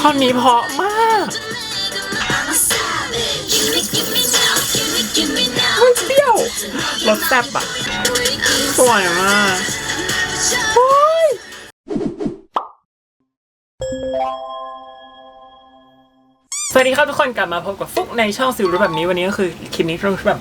ท่อนนี้เพราะมากไม่เปรี้ยวรสแซ่บอะสวยมากโอ้ยสวัสดีครับทุกคนกลับมาพบกับฟุกในช่องซิลรู้แบบนี้วันนี้ก็คือคลิปนี้เราแบบ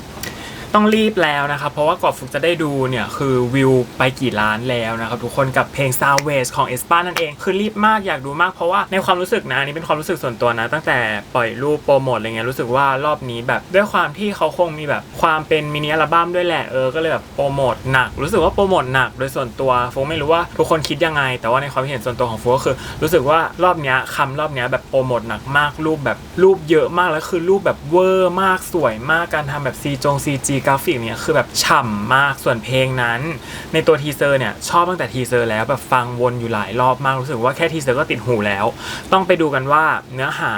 ต้องรีบแล้วนะครับ เพราะว่ากว่าฟุกจะได้ดูเนี่ยคือวิวไปกี่ล้านแล้วนะครับทุกคนกับเพลง s o u w a y s ของเอสปานั่นเองคือรีบมากอยากดูมากเพราะว่าในความรู้สึกนะนนี้เป็นความรู้สึกส่วนตัวนะ ตั้งแต่ปล่อยรูปโปรโมทอะไรเงี้ยรู้สึกว่ารอบนี้แบบด้วยความที่เขาคงมีแบบความเป็นมินิอัลบั้มด้วยแหละเออก็เลยแบบโปรโมทหนัก รู้สึกว่าโปรโมทหนักโดยส่วนตัวฟุกไม่รู้ว่าทุกคนคิดยังไง แต่ว่าในความเห็นส่วนตัวของฟุกก็คือ รู้สึกว่ารอบนี้คำรอบนี้แบบโปรโมทหนักมากรูปแบบรูปเยอะมากแล้วคือรูปแบบเวอร์มากสวยมากการทำแบบซีจงซีจีกราฟิกเนี่ยคือแบบฉ่ำมากส่วนเพลงนั้น ในตัวทีเซอร์เนี่ยชอบตั้งแต่ทีเซอร์แล้วแบบฟังวนอยู่หลายรอบมากรู้สึกว่าแค่ทีเซอร์ก็ติดหูแล้ว ต้องไปดูกันว่าเนื้อหา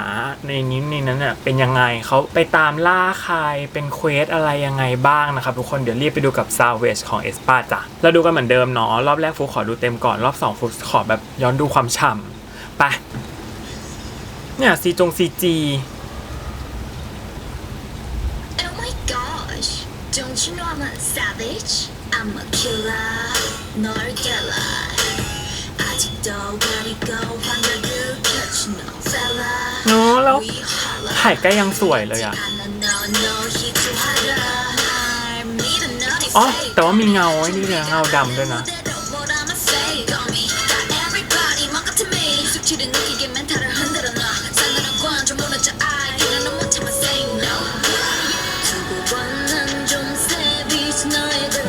ในนี้ในนั้นเนี่ยเป็นยังไงเขาไปตามล่าใครเป็นเควสอะไรยังไงบ้างนะครับทุกคนเดี๋ยวรีบไปดูกับ s a v a g e ของเอสปาจ้ะเราดูกันเหมือนเดิมเนาะรอบแรกฟุกขอดูเต็มก่อนรอบสองฟุกขอแบบย้อนดูความฉ่ำไปเนี่ยซีจงซีจี Oh my gosh, don't you know I'm a savage? I'm a killer, 널 깨라. 아직도 가리고 환각을 catch no fella. เนาะแล้ว We holla. ถ่ายใกล้ยังสวยเลยอะ 않아, no, no, 희투하라. 날 믿어, 너리 อ๋อ fake. แต่ว่ามีเงาไอ้นี่เลยเงาดำด้วยนะ 무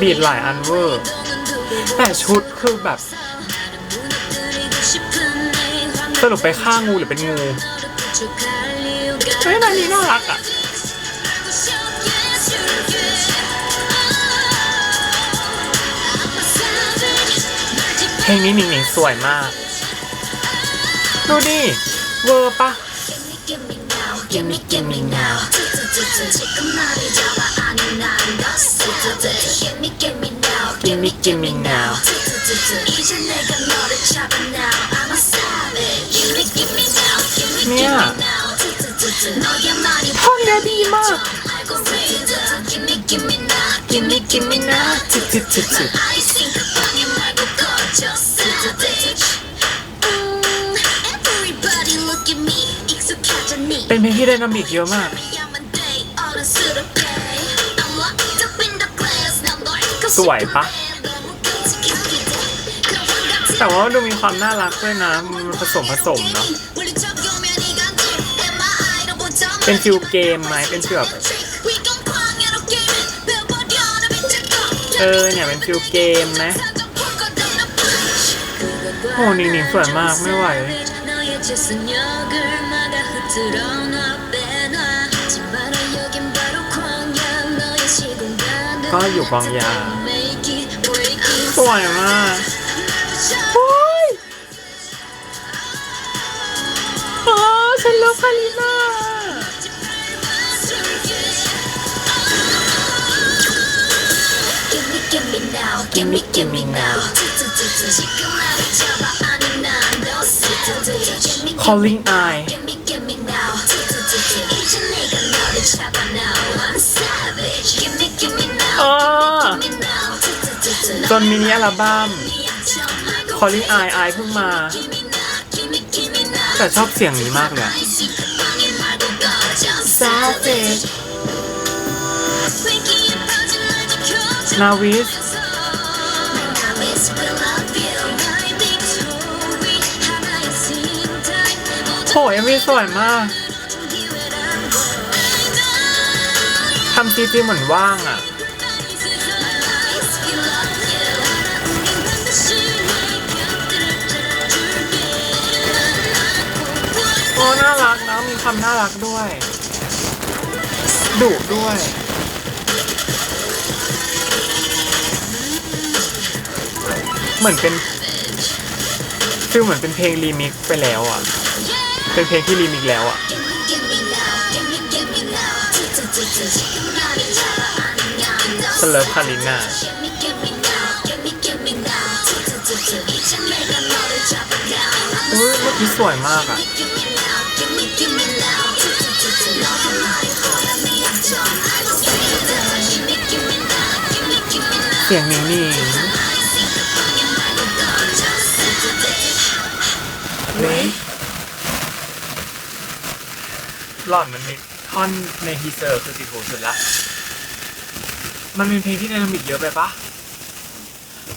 บีดหลายอันเวอร์ แต่ชุดคือแบบ สรุปไปฆ่างูหรือเป็นงูเฮ้ยนายนี่น่ารักอะเพลงนี้หนิงหนิงสวยมาก ดูดิเวอร์ปะ Give me, give me now. Gimme, gimme now. 이제 내가 너를 잡아 now. I'm a savage. Gimme, gimme now. Gimme,เนี่ย gimme now. 너의 말이 ท่อนเนี้ยดีมาก 알고 read. Gimme, gimme now. Gimme, gimme now. จึ๊ดจึ๊ดจึ๊ดจึ๊ด 아이싱크 방에 말고 꺼져 savage. 음, Everybody look at me. 익숙해졌니? เป็นเพลงที่ไดนามิกเยอะมาก สวยปะแต่ว่าดูมีความน่ารักด้วยนะมันผสมผสมเนาะเป็นฟิลเกมไหมเป็นฟิลแบบเออเนี่ยเป็นฟิลเกมไหมโอ้หนิงหนิงสวยมากไม่ไหวก็อยู่บางยา สวยมากโอ้ยโอ้ฉันรักคาริน่าคอลลิ่งไอ จนมินิอัลบั้ม Calling Eye Eye เพิ่งมา แต่ชอบเสียงนี้มากเลยอะ Savage นาวิสโหยังมีสวยมากทำซีจีเหมือนว่างอะ อ้น่ารักนะมีความน่ารักด้วย ดุด้วย เหมือนเป็นคือเหมือนเป็นเพลงรีมิกไปแล้วอะ เป็นเพลงที่รีมิกแล้วอะ สเลิฟคาริน่าอุ้ยเมื่อกี้สวยมากอะ สียงนิ่งๆเฮ้ยหล่อนมันมีท่อนในทีเซอร์คือติดหูสุดละ มันเป็นเพลงที่ไดนามิกเยอะไปปะ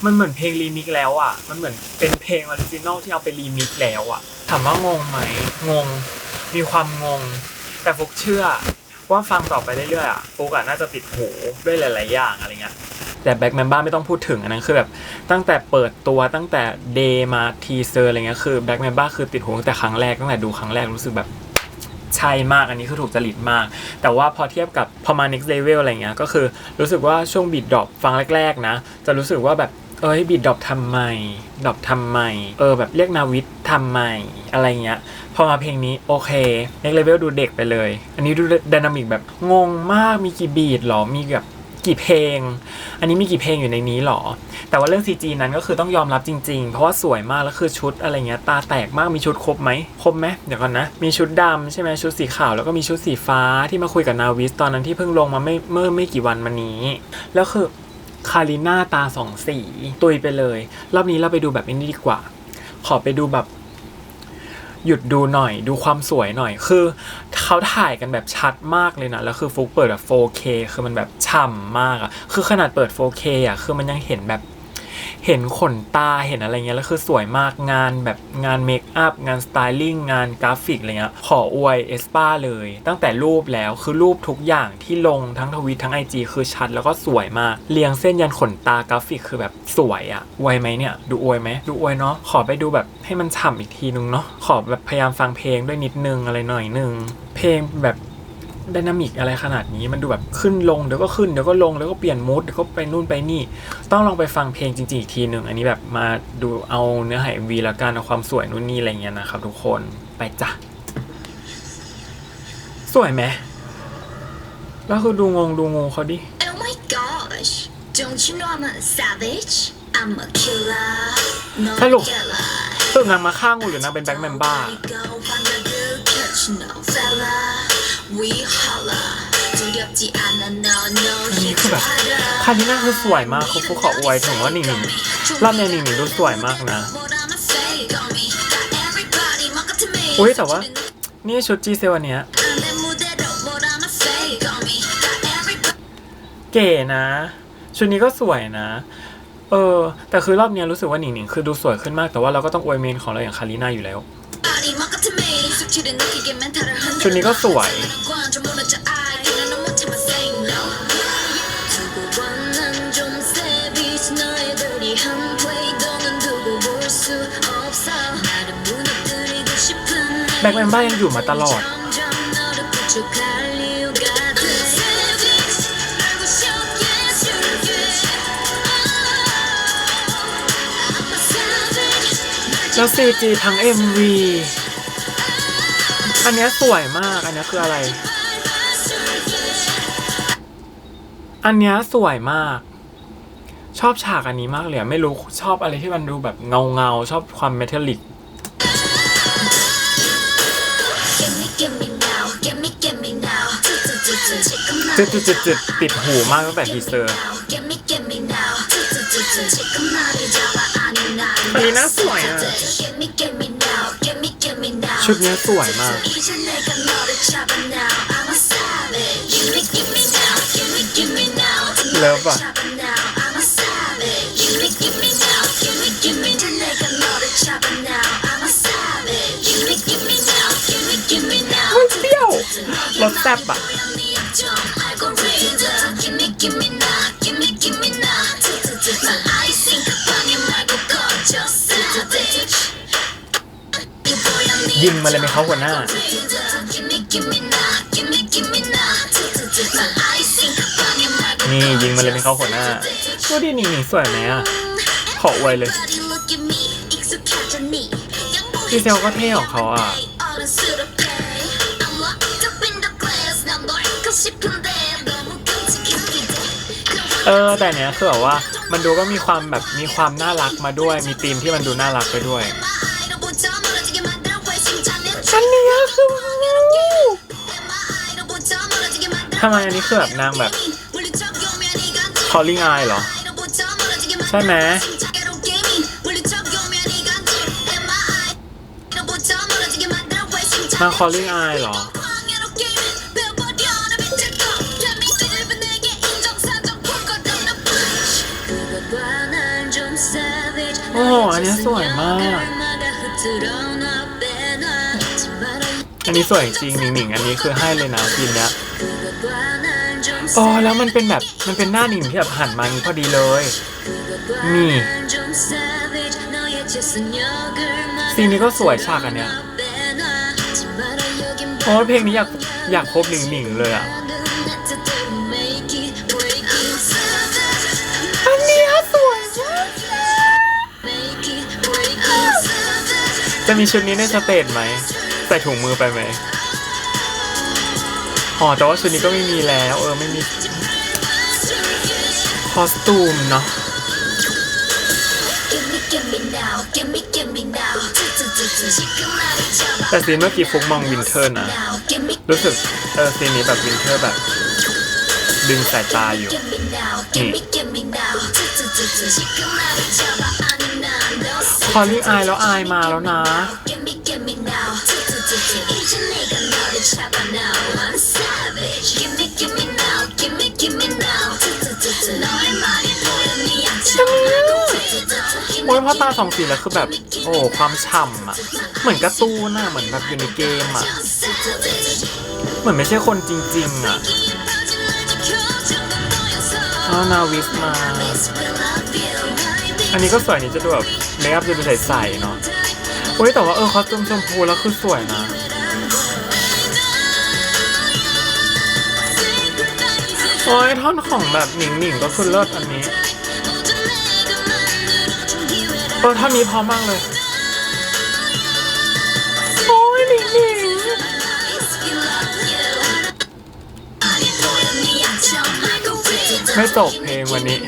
มันเหมือนเพลงรีมิกซ์แล้วอะ มันเหมือนเป็นเพลงออริจินอลที่เอาไปรีมิกซ์แล้วอะ ถามว่างงไหม งง มีความงง แต่ฟุกเชื่อว่าฟังต่อไปเรื่อยๆอะฟุกอะน่าจะติดหูด้วยหลาย ๆ อย่างอะไรเงี้ย แต่แบ็กแมนบ้าไม่ต้องพูดถึงอันนั้นคือแบบตั้งแต่เปิดตัวตั้งแต่เดย์มาทีเซอร์อะไรเงี้ยคือแบ็กแมนบ้าคือติดหูตั้งแต่ครั้งแรกตั้งแต่ดูครั้งแรกรู้สึกแบบใช่มากอันนี้คือถูกจริตมาก แต่ว่าพอเทียบกับพอมา next level อะไรเงี้ยก็คือรู้สึกว่าช่วงบีดดรอปฟังแรก ๆ นะ จะรู้สึกว่าแบบเอ้ยบีดดรอปทำไมดรอปทำไมเออแบบเรียกนาวิททำไมอะไรเงี้ยพอมาเพลงนี้โอเค next level ดูเด็กไปเลย อันนี้ดูดินามิกแบบงงมากมีกี่บีดหรอ มีแบบ กี่เพลง อันนี้มีกี่เพลงอยู่ในนี้หรอ แต่ว่าเรื่อง CG นั้นก็คือต้องยอมรับจริง ๆ เพราะว่าสวยมากแล้วคือชุดอะไรเงี้ยตาแตกมากมีชุดครบไหมครบไหมเดี๋ยวก่อนนะ มีชุดดำใช่ไหมชุดสีขาวแล้วก็มีชุดสีฟ้าที่มาคุยกับนาวิสตอนนั้นที่เพิ่งลงมาไม่เมื่อไม่กี่วันมานี้ แล้วคือคาริน่าตาสองสี ตุยไปเลย รอบนี้เราไปดูแบบนี้ดีกว่า ขอไปดูแบบ หยุดดูหน่อยดูความสวยหน่อยคือเขาถ่ายกันแบบชัดมากเลยนะ แล้วคือฟุกเปิดแบบ 4K คือมันแบบฉ่ำมากอะคือขนาดเปิด 4K อะคือมันยังเห็นแบบ เห็นขนตาเห็นอะไรเงี้ยแล้วคือสวยมากงานแบบงานเมคอัพงานสไตลิ่งงานกราฟิกอะไรเงี้ยขออวยเอสปาเลย ตั้งแต่รูปแล้วคือรูปทุกอย่างที่ลงทั้งทวิตทั้ง IG คือชัดแล้วก็สวยมากเรียงเส้นยันขนตากราฟิกคือแบบสวยอะอวยไหมเนี่ยดูอวยไหมดูอวยเนาะขอไปดูแบบให้มันฉ่ำอีกทีนึงเนาะขอแบบพยายามฟังเพลงด้วยนิดนึงอะไรหน่อยนึงเพลงแบบ ดนามิกอะไรขนาดนี้มันดูแบบขึ้นลงเดี๋ยวก็ขึ้นเดี๋ยวก็ลงแล้วก็เปลี่ยนมูดเดี๋ยวก็ไปนู่นไปนี่ ต้องลองไปฟังเพลงจริงๆอีกทีหนึ่งอันนี้แบบมาดูเอาเนื้อหา MV แล้วกันเอาความสวยนู่นนี่อะไรเงี้ยนะครับทุกคนไปจ้ะสวยไหมแล้วคือดูงงดูงงเขาดิ Oh my gosh Don't you know I'm a savage I'm a killer not สรุป a killer สรุปนางมาฆ่างูหรือนางเป็นแบ็คแมนบ้า นี่อันนี้คือแบบคาริน่าคือสวยมากคุณผู้ขออวยถึงว่าหนิงหนิงรอบเนี้ยหนิงหนิงดูสวยมากนะอุ้ยแต่ว่า นี่ชุดจีเซวันเนี้ยเก๋นะ ชุดนี้ก็สวยนะ เออ แต่คือรอบเนี้ยรู้สึกว่าหนิงหนิงคือดูสวยขึ้นมากแต่ว่าเราก็ต้องอวยเมนของเราอย่างคาริน่าอยู่แล้ว ชุดนี้ก็สวย แบ็คแมนบ้ายังอยู่มาตลอด แล้ว CG ทั้ง MV อันนี้สวยมาก อันนี้คืออะไร อันนี้สวยมาก ชอบฉากอันนี้มากเลยไม่รู้ชอบอะไรที่มันดูแบบเงาเงาชอบความเมทัลลิกจุดจุดจุดจุดติดหูมากตั้งแต่ทีเซอร์อันนี้น่าสวยอะ ชุดเนี้ยสวยมาก เลิฟอะมันเปรี้ยวรสแซ่บอะ ยิงมาเลยไหมเขาหัวหน้า นี่ยิงมาเลยไหมเขาหัวหน้าดูดิหนิงหนิงสวยไหมอะขออวเลยดีเซลก็เท่ของเขาอะเออแต่เนี้ยคือแบบว่ามันดูก็มีความแบบมีความน่ารักมาด้วย มีธีมที่มันดูน่ารักไปด้วย ทำไมอันนี้คือแบบนางแบบ calling eye เหรอ ใช่ไหมนาง calling eye เหรอโอ้โหอันนี้สวยมาก อันนี้สวยจริงหนิงหนิงอันนี้คือให้เลยนะทีมเนี้ย อ๋อแล้วมันเป็นแบบมันเป็นหน้าหนิงที่แบบหันมาอย่างนี้พอดีเลยนี่ซีนนี้ก็สวยฉากอันเนี้ยโอ้เพลงนี้อยากอยากพบหนิงหนิงเลยอะอันเนี้ยสวยมากจะมีชุดนี้ในสเตจไหม ใส่ถุงมือไปไหม อ๋อ แต่ว่าชุดนี้ก็ไม่มีแล้ว เออ ไม่มี คอสตูมเนาะแต่ซีนเมื่อกี้ฟุกมองวินเทอร์นะ รู้สึก เออซีนนี้แบบวินเทอร์แบบ ดึงสายตาอยู่นี่พอลี่อายแล้วอายมาแล้วนะ อ้ยพ่อตาสองสีแล้วคือแบบ โอ้ความฉ่ำอะ เหมือนกร์ตูนอะเหมือนแบบอยู่ในเกมอะ เหมือนไม่ใช่คนจริง ๆ อะอ้านาวิสมา อันนี้ก็สวยนี่จะดูแบบเมคอัพจะดูใสๆเนาะโอ้ยแต่ว่าเออคอสตูมชมพูแล้วคือสวยนะโอ้ยท่อนของแบบหนิงหนิงๆก็คือเลิศอันนี้ เออท่อนนี้พอมากเลย โอ้ยหนิงหนิงไม่จบเพลงวันนี้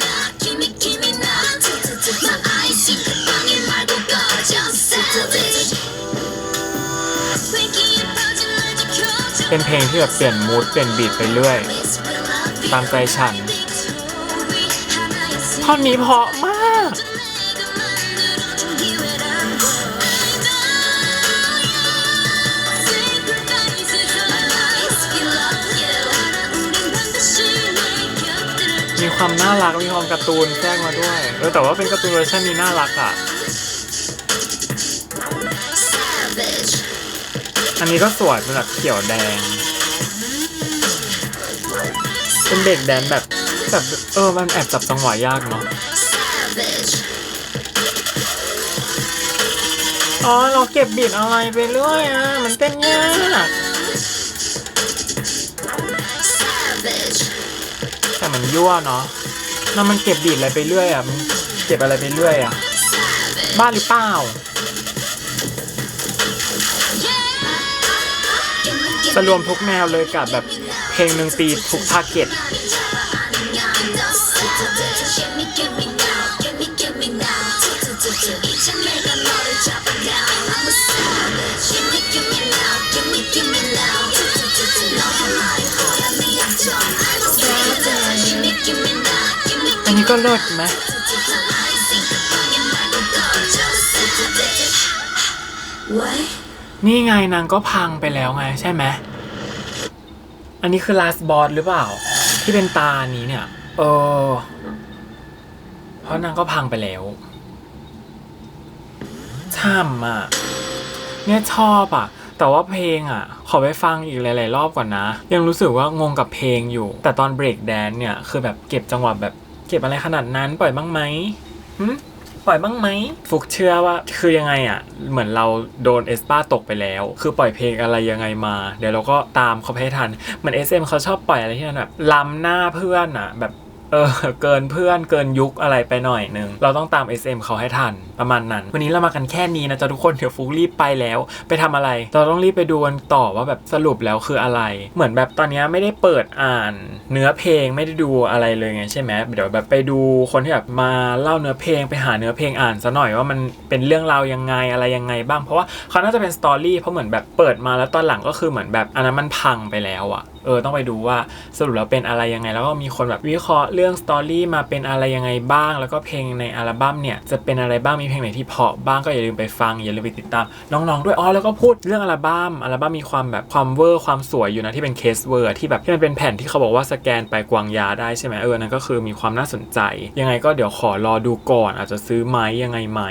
เป็นเพลงที่แบบเปลี่ยนมูดเปลี่ยนบีทไปเรื่อย ตามใจฉัน ท่อนนี้เพราะ ความน่ารักมีความการ์ตูนแทรกมาด้วยเออแต่ว่าเป็นการ์ตูนเวอร์ชันนี้น่ารักอะ อันนี้ก็สวยเป็นแบบเขียวแดง เป็นเด็กแดนแบบแบบเออมันแอบจับจังหวะยากเนาะอ๋อเราเก็บบีดอะไรไปเรื่อยอะ มันเต้นยาก แต่มันยั่วเนาะแล้วมันเก็บบีดอะไรไปเรื่อยอะมันเก็บอะไรไปเรื่อยอะ บ้าหรือเปล่าจะรวมทุกแนวเลยกับแบบเพลงหนึ่งตีทุกทาร์เก็ต นี้ก็เลิศไหมนี่ไงนางก็พังไปแล้วไงใช่ไหม อันนี้คือ last boss หรือเปล่า ที่เป็นตานี้เนี่ย เออ เพราะนางก็พังไปแล้วช่ำอะ เนี่ยชอบอะ แต่ว่าเพลงอะ ขอไปฟังอีกหลาย ๆ รอบก่อนนะ ยังรู้สึกว่างงกับเพลงอยู่ แต่ตอนเบรกแดนเนี่ย คือแบบเก็บจังหวะแบบ เก็บอะไรขนาดนั้นปล่อยบ้างไหมหึปล่อยบ้างไหมฟุกเชื่อว่าคือยังไงอะ เหมือนเราโดนเอสป้าตกไปแล้ว คือปล่อยเพลงอะไรยังไงมา เดี๋ยวเราก็ตามเขาให้ทัน เหมือน SM เขาชอบปล่อยอะไรที่มันแบบล้ำหน้าเพื่อนอะ แบบ เออเกินเพื่อนเกินยุคอะไรไปหน่อยนึง เราต้องตาม SM เขาให้ทันประมาณนั้น วันนี้เรามากันแค่นี้นะจ๊ะทุกคนเดี๋ยวฟุกรีบไปแล้ว ไปทำอะไร เราต้องรีบไปดูกันต่อว่าแบบสรุปแล้วคืออะไร เหมือนแบบตอนนี้ไม่ได้เปิดอ่านเนื้อเพลงไม่ได้ดูอะไรเลยไงใช่ไหมเดี๋ยวแบบไปดูคนที่แบบมาเล่าเนื้อเพลงไปหาเนื้อเพลงอ่านซะหน่อยว่ามันเป็นเรื่องราวยังไงอะไรยังไงบ้างเพราะว่าเขาน่าจะเป็นสตอรี่เพราะเหมือนแบบเปิดมาแล้วตอนหลังก็คือเหมือนแบบอันนั้นมันพังไปแล้วอะ เออต้องไปดูว่าสรุปแล้วเป็นอะไรยังไง แล้วก็มีคนแบบวิเคราะห์เรื่องสตอรี่มาเป็นอะไรยังไงบ้าง แล้วก็เพลงในอัลบั้มเนี่ยจะเป็นอะไรบ้างมีเพลงไหนที่เพาะบ้างก็อย่าลืมไปฟังอย่าลืมไปติดตามน้องๆด้วยอ๋อแล้วก็พูดเรื่องอัลบั้มอัลบั้มมีความแบบความเวอร์ความสวยอยู่นะที่เป็นเคสเวอร์ที่แบบที่มันเป็นแผ่นที่เขาบอกว่าสแกนไปกวางยาได้ใช่ไหมเออนั่นก็คือมีความน่าสนใจ ยังไงก็เดี๋ยวขอรอดูก่อน อาจจะซื้อไหมยังไงไหม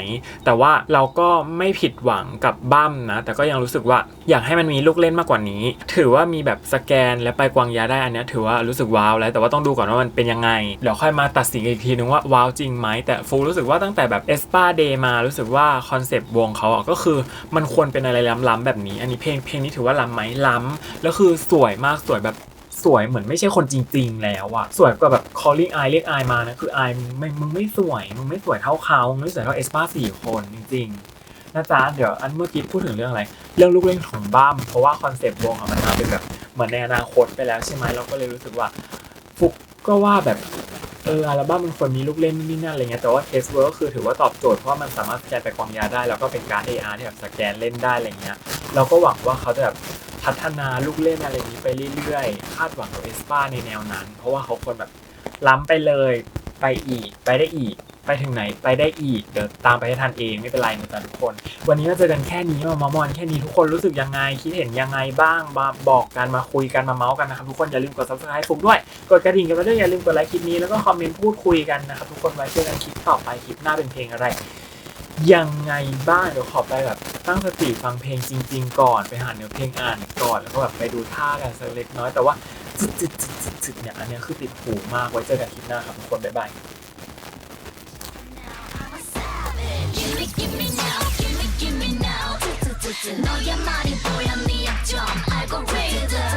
แต่ว่าเราก็ไม่ผิดหวังกับบั้มนะ แต่ก็ยังรู้สึกว่าอยากให้มันมีลูกเล่นมากกว่านี้ ถือว่ามีแบบสแกนและไปกวางยาได้อันนี้ถือว่ารู้สึกว้าวแล้วแต่ว่าต้องดูก่อนว่ามันเป็นยังไงเดี๋ยวค่อยมาตัดสินอีกทีนึงว่าว้าวจริงไหมแต่ฟูรู้สึกว่าตั้งแต่แบบเอสปาเดย์มารู้สึกว่าคอนเซปต์วงเขาอะก็คือมันควรเป็นอะไรล้ำๆแบบนี้ อันนี้เพลงเพลงนี้ถือว่าล้ำไหมล้ำแล้วคือสวยมากสวยแบบสวยเหมือนไม่ใช่คนจริง ๆ แล้วอะสวยกว่าแบบ calling eye เรียก eye มานะคือ eye มึงไม่มึงไม่สวย มึงไม่สวยเท่าเขามึงไม่สวยเท่าเอสปาสี่คนจริงๆนะจ๊ะเดี๋ยวอันเมื่อกี้พูดถึงเรื่องอะไร เรื่องลูกเล่นของบ้ามเพราะว่าคอนเซปต์วงอะมันมาเป็นแบบ เหมือนในอนาคตไปแล้วใช่ไหมเราก็เลยรู้สึกว่าฟุกก็ว่าแบบเอออัลบั้มมันควรมีลูกเล่นนี่นั่นอะไรเงี้ยแต่ว่าเทสเวิร์ก็คือถือว่าตอบโจทย์เพราะมันสามารถสแกนไปกวางยาได้ แล้วก็เป็นการ AR ที่แบบสแกนเล่นได้อะไรเงี้ยเราก็หวังว่าเขาจะแบบพัฒนาลูกเล่นอะไรนี้ไปเรื่อยๆ คาดหวังกับเอสปาในแนวนั้น เพราะว่าเขาควรแบบล้ำไปเลยไปอีกไปได้อีก ไปถึงไหนไปได้อีก เดี๋ยวตามไปให้ทันเองไม่เป็นไรนะจ๊ะทุกคน วันนี้เราเจอกันแค่นี้มามามอนแค่นี้ทุกคนรู้สึกยังไง คิดเห็นยังไงบ้างมาบอกกันมาคุยกันมาเมาส์กันนะครับทุกคนอย่าลืมกด subscribe ฟุกด้วย กดกระดิ่งกันมาด้วยอย่าลืมกดไลค์คลิปนี้แล้วก็คอมเมนต์พูดคุยกันนะครับทุกคนไว้เจอกันคลิปต่อไปคลิปหน้าเป็นเพลงอะไรยังไงบ้างเดี๋ยวขอไปแบบตั้งสติฟังเพลงจริง ๆ ก่อนไปหาเนื้อเพลงอ่านก่อนแล้วก็แบบไปดูท่ากันสักเล็กน้อยแต่ว่าจิตจิตจิตจิตจิตเนี่ยอันเนี้ยคือติดหูมากไว้เจอกันคลิปหน้าครับทุกคนบ๊ายบาย Gimme, gimme now, gimme, gimme now. 너의 말이 보여 네 약점 알고리즘.